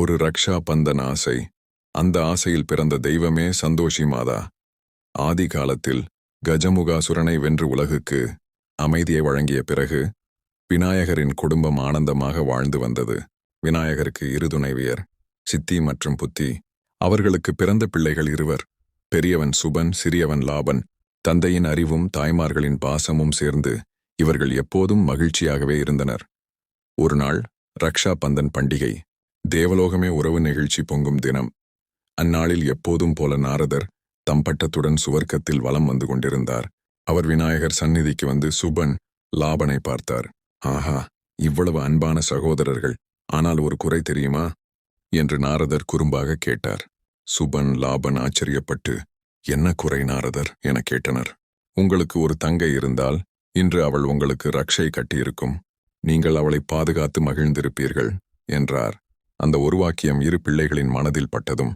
ஒரு ரக்ஷா பந்தன் ஆசை. அந்த ஆசையில் பிறந்த தெய்வமே சந்தோஷி மாதா. ஆதி காலத்தில் கஜமுகாசுரனை வென்று உலகுக்கு அமைதியை வழங்கிய பிறகு விநாயகரின் குடும்பம் ஆனந்தமாக வாழ்ந்து வந்தது. விநாயகருக்கு இரு துணைவியர் சித்தி மற்றும் புத்தி. அவர்களுக்கு பிறந்த பிள்ளைகள் இருவர். பெரியவன் சுபன் சிறியவன் லாபன். தந்தையின் அறிவும் தாய்மார்களின் பாசமும் சேர்ந்து இவர்கள் எப்போதும் மகிழ்ச்சியாகவே இருந்தனர். ஒரு நாள் ரக்ஷா பந்தன் பண்டிகை. தேவலோகமே உறவு நிகழ்ச்சி பொங்கும் தினம். அந்நாளில் எப்போதும் போல நாரதர் தம் பட்டத்துடன் சுவர்க்கத்தில் வலம் வந்து கொண்டிருந்தார். அவர் விநாயகர் சந்நிதிக்கு வந்து சுபன் லாபனை பார்த்தார். ஆஹா இவ்வளவு அன்பான சகோதரர்கள் ஆனால் ஒரு குறை தெரியுமா? என்று நாரதர் குறும்பாக கேட்டார். சுபன் லாபன் ஆச்சரியப்பட்டு என்ன குறை நாரதர்? என கேட்டனர். உங்களுக்கு ஒரு தங்கை இருந்தால் இன்று அவள் உங்களுக்கு ரக்ஷை கட்டியிருக்கும். நீங்கள் அவளை பாதுகாத்து மகிழ்ந்திருப்பீர்கள் என்றார். அந்த உருவாக்கியம் இரு பிள்ளைகளின் மனதில் பட்டதும்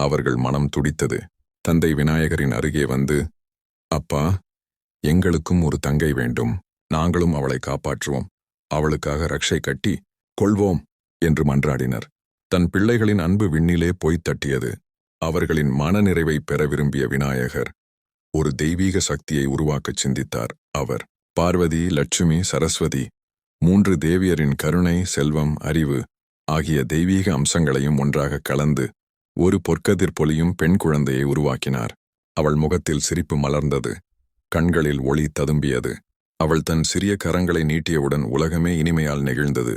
அவர்கள் மனம் துடித்தது. தந்தை விநாயகரின் அருகே வந்து அப்பா எங்களுக்கும் ஒரு தங்கை வேண்டும். நாங்களும் அவளை காப்பாற்றுவோம். அவளுக்காக ரக்ஷை கட்டி கொள்வோம் என்று மன்றாடினர். தன் பிள்ளைகளின் அன்பு விண்ணிலே போய்த் தட்டியது. அவர்களின் மனநிறைவை பெற விரும்பிய விநாயகர் ஒரு தெய்வீக சக்தியை உருவாக்கச் சிந்தித்தார். அவர் பார்வதி லட்சுமி சரஸ்வதி மூன்று தேவியரின் கருணை செல்வம் அறிவு ஆகிய தெய்வீக அம்சங்களையும் ஒன்றாக கலந்து ஒரு பொற்கதிர் பொலியும் பெண் குழந்தையை உருவாக்கினார். அவள் முகத்தில் சிரிப்பு மலர்ந்தது. கண்களில் ஒளி ததும்பியது. அவள் தன் சிறிய கரங்களை நீட்டியவுடன் உலகமே இனிமையால் நெகிழ்ந்தது.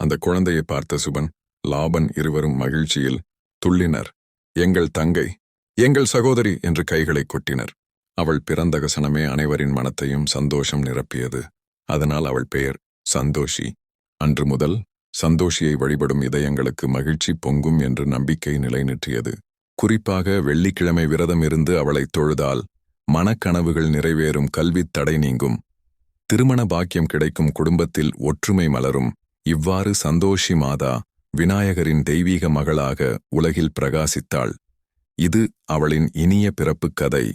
அந்த குழந்தையை பார்த்த சுபன் லாபன் இருவரும் மகிழ்ச்சியில் துள்ளினர். எங்கள் தங்கை எங்கள் சகோதரி என்று கைகளை கொட்டினர். அவள் பிறந்த கசனமே அனைவரின் மனத்தையும் சந்தோஷம் நிரப்பியது. அதனால் அவள் பெயர் சந்தோஷி. அன்று முதல் சந்தோஷியை வழிபடும் இதயங்களுக்கு மகிழ்ச்சி பொங்கும் என்று நம்பிக்கை நிலைநிற்றியது. குறிப்பாக வெள்ளிக்கிழமை விரதம் இருந்து அவளைத் தொழுதால் மனக்கனவுகள் நிறைவேறும் கல்வித் தடை நீங்கும். திருமண பாக்கியம் கிடைக்கும் குடும்பத்தில் ஒற்றுமை மலரும். இவ்வாறு சந்தோஷி மாதா விநாயகரின் தெய்வீக மகளாக உலகில் பிரகாசித்தாள். இது அவளின் இனிய பிறப்புக் கதை.